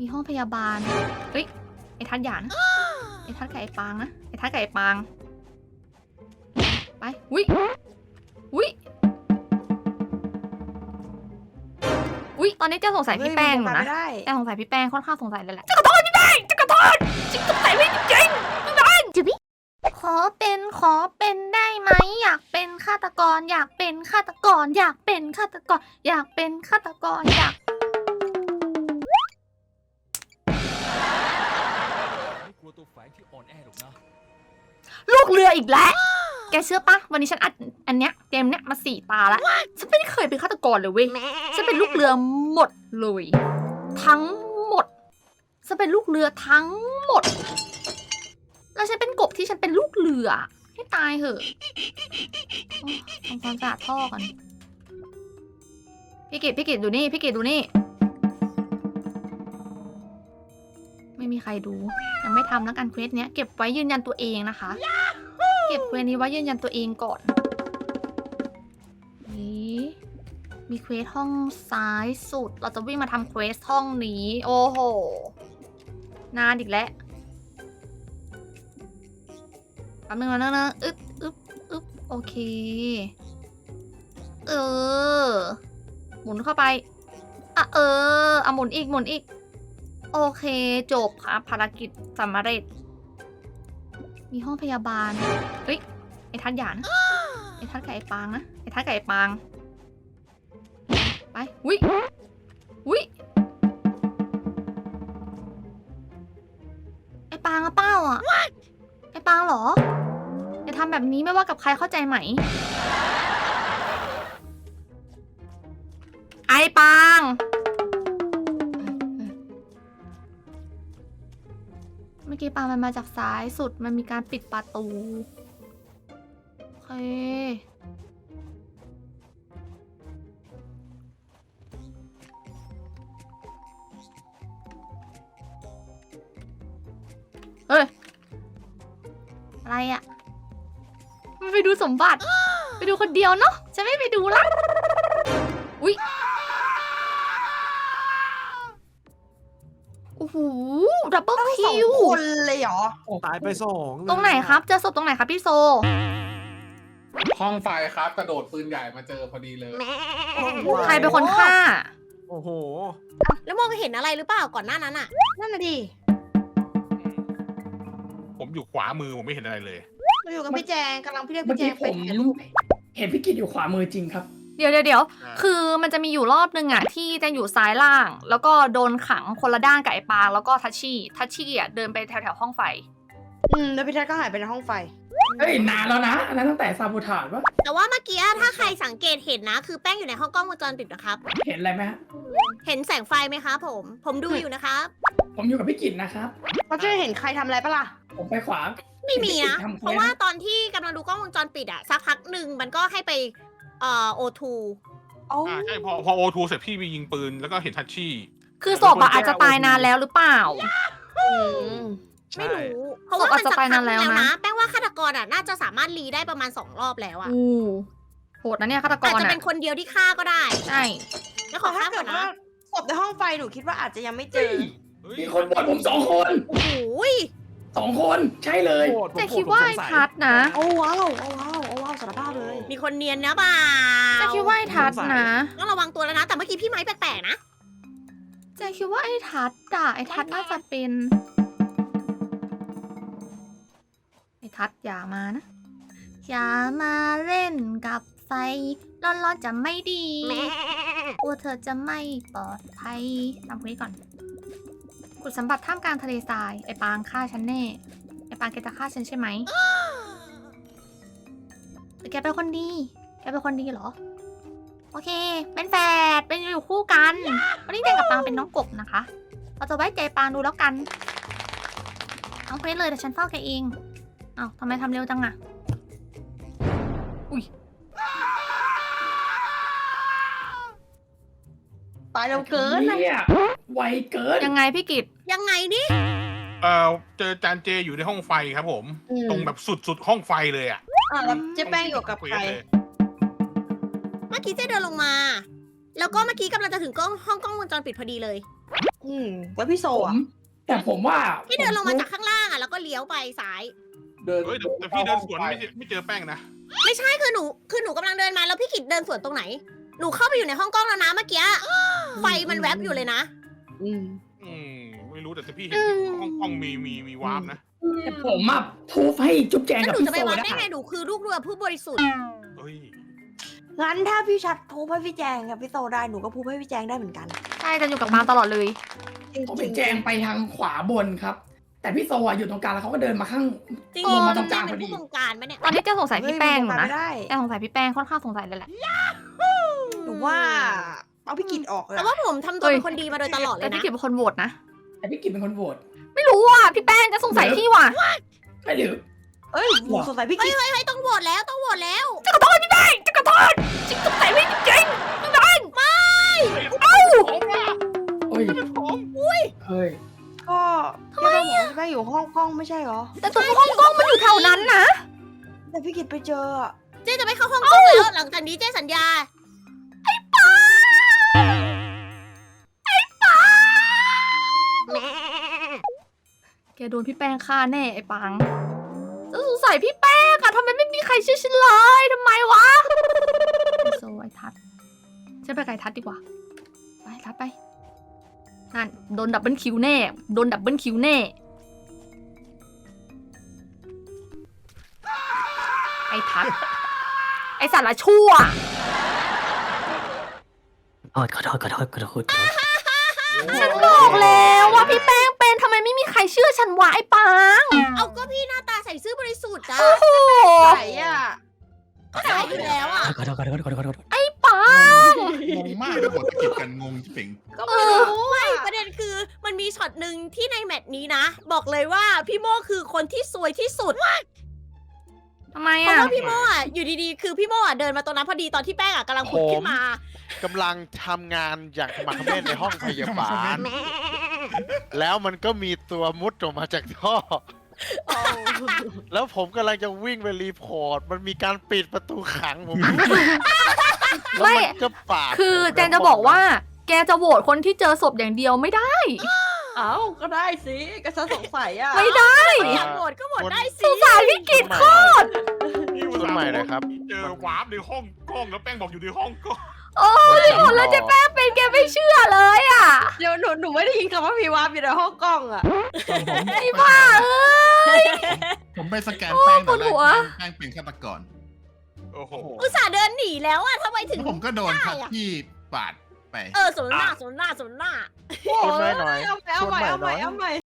มีห้องพยาบาล เฮ้ย ไอ้ทัดหยาน ไอ้ทัดกับไอ้ปางนะ ไอ้ทัดกับไอ้ปาง ไป อุ้ย อุ้ย อุ้ย ตอนนี้เจ้าสงสัยพี่แป้งอยู่นะไม่ได้แต่สงสัยพี่แป้งค่อนข้างสงสัยเลยแหละจะขอโทษพี่แป้งจะขอโทษจริงสงสัยไม่จริงพี่แป้งจุบิขอเป็นขอเป็นได้ไหมอยากเป็นฆาตกร อยากเป็นฆาตกร อยากเป็นฆาตกร อยากเป็นฆาตกรอยาก ตัวแฝงที่อ่อนแอหรอกนะ ลูกเรืออีกแล้ว แกเชื่อปะวันนี้ฉันอัดอันเนี้ยเกมเนี้ยมาสี่ตาแล้ว ฉันไม่ได้เคยเป็นฆาตกรเลยเว้ย ฉันเป็นลูกเรือหมดเลย ทั้งหมด ฉันเป็นลูกเรือทั้งหมด แล้วฉันเป็นกบที่ฉันเป็นลูกเรือ ให้ตายเหอะโอ้ทำความสะอาดท่อกันพี่กิตพี่กิตดูนี่ พี่กิตดูนี่ ไม่มีใครดู ยังไม่ทำแล้วกันเควสเนี้ยเก็บไว้ยืนยันตัวเองนะคะ เก็บเควสนี้ไว้ยืนยันตัวเองก่อนนี่มีเควสห้องซ้ายสุด เราจะวิ่งมาทำเควสห้องนี้ โอ้โห นานอีกแล้วแป๊บนึงนะนะอึ๊บอึ๊บอึ๊บโอเค เออ หมุนเข้าไปอะเออ เอาหมุนอีก หมุนอีก โอเคจบครับภารกิจสำเร็จ มีห้องพยาบาลเฮ้ยไอ้ทัดหยานไอ้ทัดกับไอ้ปางนะไอ้ทัดกับไอ้ปางไปอุ้ยอุ้ยไอ้ปางอะเป้าอะไอ้ปางเหรออย่าทำแบบนี้ไม่ว่ากับใครเข้าใจไหม ไอ้ปาง มื่อกี้ปามันมาจากซ้ายสุดมันมีการปิดประตูโอเคเฮ้ย อะไรอะมันไปดูสมบัติ ไปดูคนเดียวเนาะจะไม่ไปดูละ อุ๊ย หดับเบิลต้องสอคิงวคนเลยเหรอ ตายไปสองเลยตรงไหนครับเจอศพตรงไหนครับพี่โซ ห้องไฟครับกระโดดปืนใหญ่มาเจอพอดีเลย ใครเป็นคนฆ่า โอ้โห แล้วมองเห็นอะไรหรือเปล่าก่อนหน้านั้นอะนั่นน่ะดิผมอยู่ขวามือผมไม่เห็นอะไรเลย เราอยู่กับพี่แจงกำลังพี่เรียกเมื่อพี่แจกี้งผไปมถ่ายรูปเห็นพี่กิตอยู่ขวามือจริงครับ เดี๋ยวเดี๋ยวเดี๋ยวอ่าคือมันจะมีอยู่รอบนึงอะที่แจะอยู่ซ้ายล่าง แล้วก็โดนขังคนละด้านกับไอ้ปางแล้วก็ทัชชี่ทัชชี่อะเดินไปแถวแถวๆห้องไฟ อืมแล้วพี่แจงก็หายไปในห้องไฟ เฮ้ยนานแล้วนะอันนั้นตั้งแต่ซาบูทาดวะแต่ว่าเมื่อกี้ถ้าใครสังเกตเห็นนะ คือแป้งอยู่ในห้องกล้องวงจรปิดนะครับ เห็นอะไรไหมฮะเห็นแสงไฟไหมครับผม ผมดูอยู่นะครับ ผมอยู่กับพี่กิตนะครับเราจะเห็นใครทำอะไรปะล่ะ ผมไปขวา ไม่มีนะ ทำควสเพราะว่าตอนที่กำลังดูกล้องวงจรปิดอะสักพักหนึ่งมันก็ให้ไป เอ่อโอทูเอาอ่าใช่พอพอโอทูเสร็จพี่มียิงปืนแล้วก็เห็นทัชชี่ คือศพอะอาจจะตายนานแล้วหรือเปล่าไม่รู้เพราะว่ามันศพอาจจะสักตายพันากนแล้แล้ววนะนะ แป้งว่าฆาตกรอะน่าจะสามารถรีได้ประมาณสองรอบแล้วอะอู้โหดนะเนี่ยฆาตกอาจรจะอะเป็นคนเดียวที่ฆ่าก็ได้ใช่แล้วขอแต่ฆ่าถ้าก่เกิอนดว่านะศพในห้องไฟหนูคิดว่าอาจจะยังไม่เจเฮ้อยมีคนบอดผมสองคนโอ้โหยสองคนใช่เลยโหดผมแต่โหคิดผมว่าสงไอ้สัยทัดนะ โอ้ว้าวโอ้ว้าว มีคนเนียนนะบ่าแต่คิดว่าไอ้ทัดนะ ต้องระวังตัวแล้วนะ แต่เมื่อกี้พี่ไม้แปลกๆนะเจะคิดว่าไอ้ทัดอะไอ้ทัดน่าจะเป็น ไอ้ทัดอย่ามานะ อย่ามาเล่นกับไฟ ร้อนๆจะไม่ดีกลัวเธอจะไม่ปลอดภัยทำคุยก่อน กุดสมบัติท่ามกลางทะเลทราย ไอ้ปางฆ่าฉันแน่ ไอ้ปางแกจะฆ่าฉันใช่ไหมห รือแกเป็นคนดี แกเป็นคนดีเหรอ โอเค เป็นแฝด เป็นอยู่คู่กัน วันนี้แจงกับปางเป็นน้องกบนะคะ เราจะไว้ใจปางดูแล้วกันน้องเควสเลยแต่ฉันเฝ้าแกเอง เอ้าทำไมทำเร็วจังอะอุ้ย ตายเร็วเกินนะเนี่ยไวเกินยังไงพี่กิตยังไงนี่ เอ่อเจอจานเจอยู่ในห้องไฟครับผม อืม ตรงแบบสุดสุดๆห้องไฟเลยอะ อะแล้วเจ๊แป้งอยู่กับเควใครสเลยเมื่อกี้เจ๊เดินลงมา แล้วก็เมื่อกี้กำลังจะถึงกล้องห้องกล้องวงจรปิดพอดีเลยโอ้อืมแล้วพี่โซผมอะแต่ผมว่าพี่เดินลงมาผจากข้างล่างอะแล้วก็เลี้ยวไปซ้าย เดินเฮ้ยแต่แต่พี่เดินสวนไม่เจอไม่เจอแป้งนะไม่ใช่คือหนูคือหนูกำลังเดินมาแล้วพี่กิจเดินสวนตรงไหน หนูเข้าไปอยู่ในห้องกล้องแล้วนะเมื่อกี้ไฟมันแวบอยู่เลยนะ อืม อืมไม่รู้แต่แต่พี่เห็นห้องห้องมีมีมีวาร์ปนะ แต่ผมอะพูฟให้จุ๊บแจงแล้วกับหนูพี่จะโซไปวัดได้ได้ไงหนูคือลูกเรือผู้บริสุทธิ์ เฮ้ยงั้นถ้าพี่ชัดพูดให้พี่แจงกับพี่โซได้หนูก็พูดให้พี่แจงได้เหมือนกันใช่จะอยู่กับปางตลอดเลยจริงผมๆเห็นแจงไปทางขวาบนครับ แต่พี่โซอะอยู่ตรงกลางแล้วเขาก็เดินมาข้าง จริงเออมาๆตจรงริกลางงๆพเป็อนดี ผู้บงการไหมเนี่ย ตอนนี้เจะสงสัยพี่แป้งอยู่เฮ้นะมันไม่ได้แป้งสงสัยพี่แป้งค่อนข้างสงสัยเลยแหละ หนูว่าเอาพี่กิจออกเลยแต่ว่าผมทำตัวเป็นคนดีมาโดยตลอดเลแต่ยพี่นะกิจเป็นคนโหวตนะแต่พี่กิจเป็นคนโหวตไม่ รู้อะพี่แป้งจะสงสัยพี่ว่ะไม่หรือเอ้ยหนูสงสัยพี่เฮ้กิยจเฮ้ยเฮ้ยต้องโหวตแล้วต้องโหวตแล้ว จะกระโดดพี่แป้งจะกระโดดจริงสงสัยพี่จริงๆพี่แป้งไม่เอ้าโอ้ยเฮ้ยก็ทำไมอะพี่แป้งอยู่ห้องกล้องไม่ใช่เหรอ แต่ตัวห้องกล้องมันอยู่แถวนั้นนะแต่พี่กิจไปเจออะเจ๊จะไม่เข้าห้องกล้องแล้ว หลังจากนี้เจ๊สัญญา โดนพี่แป้งฆ่าแน่ไอ้ปังจะสงสัยพี่แป้งอะทำไมไม่มีใครเชื่อฉันเลยทำไมวะไอโซไอทัดฉันไปไกลทัดดีกว่า ไปทัดไปนั่นโดนดับเบิลคิวแน่ โดนดับเบิลคิวแน่ ไอทัดไอสารชั่วขอโทษขอโทษขอโทษขอโทษขอโทษ ฉันบอกแล้ว ใครเชื่อฉันวะไอ้ปังเอาก็พี่หน้าตาใส่ซื่อบริสุทธิ์อะโอ้โหไหนอะก็ใส่อยู่แล้วอะขอโทษขอโทษขอโทษขอโทษขอโทษไอ้ปังงงมากเลยบทสะกิดกันงงจิ๋งก็ไม่รู้ไม่อะประเด็นคือมันมีช็อตหนึ่งที่ในแมตช์นี้นะ บอกเลยว่าพี่โมคือคนที่ซวยที่สุดทำไมเพราะอะว่าพี่โมอะอยู่ดีๆ คือพี่โมอะเดินมาตรงนั้นพอดีตอนที่แป้งอะกำลังขุดขึ้นมา กำลังทำงานอย่างขมักเขม้นในห้องพยาบาล แล้วมันก็มีตัวมุดออกมาจากท่อแล้วผมกำลังจะวิ่งไปรีพอร์ต มันมีการปิดประตูขังผมแล้วไม่มันก็ปาดคือแจนจะบอกว่า แกจะโหวตคนที่เจอศพอย่างเดียวไม่ได้ เอ้าก็ได้สิก็ฉันสงสัยอะไม่ได้ อยากโหวตก็โหวตได้สสิงสารพี่กิตโคตรพี่อุตคนส่าห์ใหม่เลยครับเจอวาร์ปในห้องกล้องแล้วแป้งบอกอยู่ในห้องกล้อง โอ้ยหมดแล้วเจ๊แป้งเป็นแกไม่เชื่อเลยอะเดี๋ยวหนูหนูไม่ได้ยินคำว่าพีวาร์ปอยู่ในห้องกล้องอะไอ้บ้าเอ้ย ผมไปสแกนแป้งโอ้ปวดหัว แป้งเป็นฆาตกรโอ้โห อุตส่าห์เดินหนีแล้วอะทำไมถึง แล้วผมก็โดนคัดที่ปาดไป เออสนหน้าสนหน้าสนหน้าคนหน่อยหน่อยเอาใหม่เอาใหม่เอาใหม่เอาใหม่